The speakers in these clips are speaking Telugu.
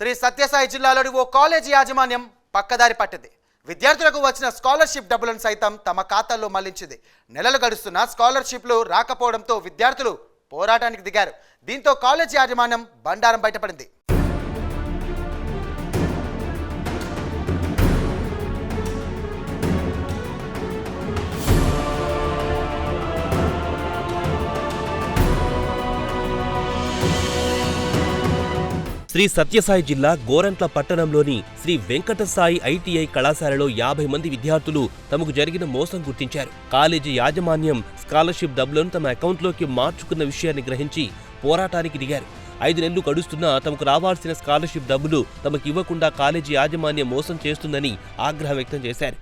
శ్రీ సత్యసాయి జిల్లాలోని ఓ కాలేజీ యాజమాన్యం పక్కదారి పట్టింది. విద్యార్థులకు వచ్చిన స్కాలర్షిప్ డబ్బులను సైతం తమ ఖాతాల్లో మళ్ళించింది. నెలలు గడుస్తున్న స్కాలర్షిప్లు రాకపోవడంతో విద్యార్థులు పోరాటానికి దిగారు. దీంతో కాలేజీ యాజమాన్యం బండారం బయటపడింది. శ్రీ సత్యసాయి జిల్లా గోరంట్ల పట్టణంలోని శ్రీ వెంకటసాయి ఐటీఐ కళాశాలలో యాభై మంది విద్యార్థులు తమకు జరిగిన మోసం గుర్తించారు. కాలేజీ యాజమాన్యం స్కాలర్షిప్ డబ్బులను తమ అకౌంట్లోకి మార్చుకున్న విషయాన్ని గ్రహించి పోరాటానికి దిగారు. ఐదు నెలలు గడుస్తున్నా తమకు రావాల్సిన స్కాలర్షిప్ డబ్బులు తమకు ఇవ్వకుండా కాలేజీ యాజమాన్యం మోసం చేస్తుందని ఆగ్రహం వ్యక్తం చేశారు.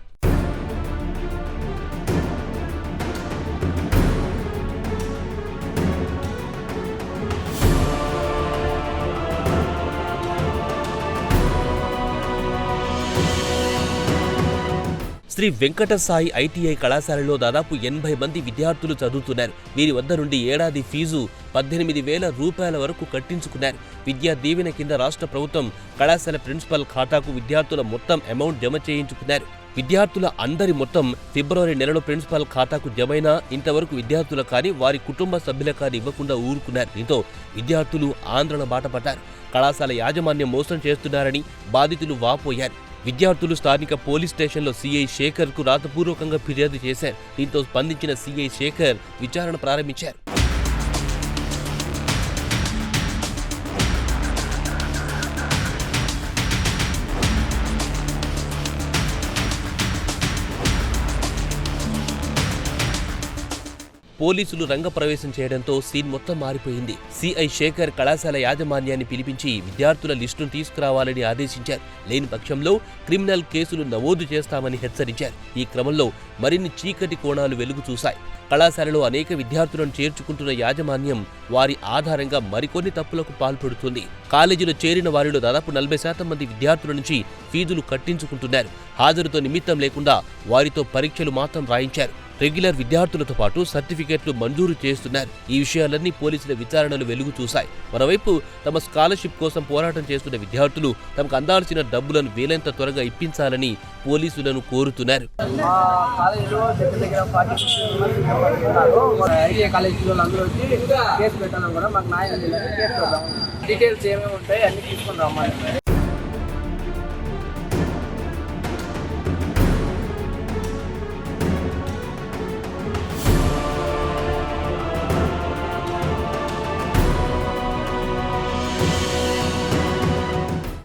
శ్రీ వెంకట సాయి ఐటీఐ కళాశాలలో దాదాపు ఎనభై మంది విద్యార్థులు చదువుతున్నారు. వీరి వద్ద నుండి ఏడాది ఫీజు పద్దెనిమిది వేల రూపాయల వరకు కట్టించుకున్నారు. విద్యా దీవెన కింద రాష్ట్ర ప్రభుత్వం కళాశాల ప్రిన్సిపల్ ఖాతాకు విద్యార్థుల మొత్తం అమౌంట్ జమ చేయించుకున్నారు. విద్యార్థుల అందరి మొత్తం ఫిబ్రవరి నెలలో ప్రిన్సిపల్ ఖాతాకు జమైనా ఇంతవరకు విద్యార్థుల కానీ వారి కుటుంబ సభ్యుల కానీ ఇవ్వకుండా ఊరుకున్నారు. దీంతో విద్యార్థులు ఆందోళన బాటపడ్డారు. కళాశాల యాజమాన్యం మోసం చేస్తున్నారని బాధితులు వాపోయారు. విద్యార్థులు స్థానిక పోలీస్ స్టేషన్లో సీఐ శేఖర్కు రాతపూర్వకంగా ఫిర్యాదు చేశారు. దీంతో స్పందించిన సీఐ శేఖర్ విచారణ ప్రారంభించారు. పోలీసులు రంగప్రవేశం చేయడంతో సీన్ మొత్తం మారిపోయింది. సిఐ శేఖర్ కళాశాల యాజమాన్యాన్ని పిలిపించి విద్యార్థుల లిస్టును తీసుకురావాలని ఆదేశించారు. లేని పక్షంలో క్రిమినల్ కేసులు నమోదు చేస్తామని హెచ్చరించారు. ఈ క్రమంలో మరిన్ని చీకటి కోణాలు వెలుగు చూశాయి. కళాశాలలో అనేక విద్యార్థులను చేర్చుకుంటున్న యాజమాన్యం వారి ఆధారంగా మరికొన్ని తప్పులకు పాల్పడుతుంది. కాలేజీలో చేరిన వారిలో దాదాపు నలభై శాతం మంది విద్యార్థుల నుంచి ఫీజులు కట్టించుకుంటున్నారు. హాజరుతో నిమిత్తం లేకుండా వారితో పరీక్షలు మాత్రం రాయించారు. రెగ్యులర్ విద్యార్థులతో పాటు సర్టిఫికెట్లు మంజూరు చేస్తున్నారు. ఈ విషయాలన్నీ పోలీసుల విచారణలు వెలుగు చూశాయి. మరోవైపు తమ స్కాలర్షిప్ కోసం పోరాటం చేస్తున్న విద్యార్థులు తమకు అందాల్సిన డబ్బులను వీలైనంత త్వరగా ఇప్పించాలని పోలీసులను కోరుతున్నారు. డీటెయిల్స్ ఏమేమి ఉంటాయి అన్ని తీసుకుని రమ్మని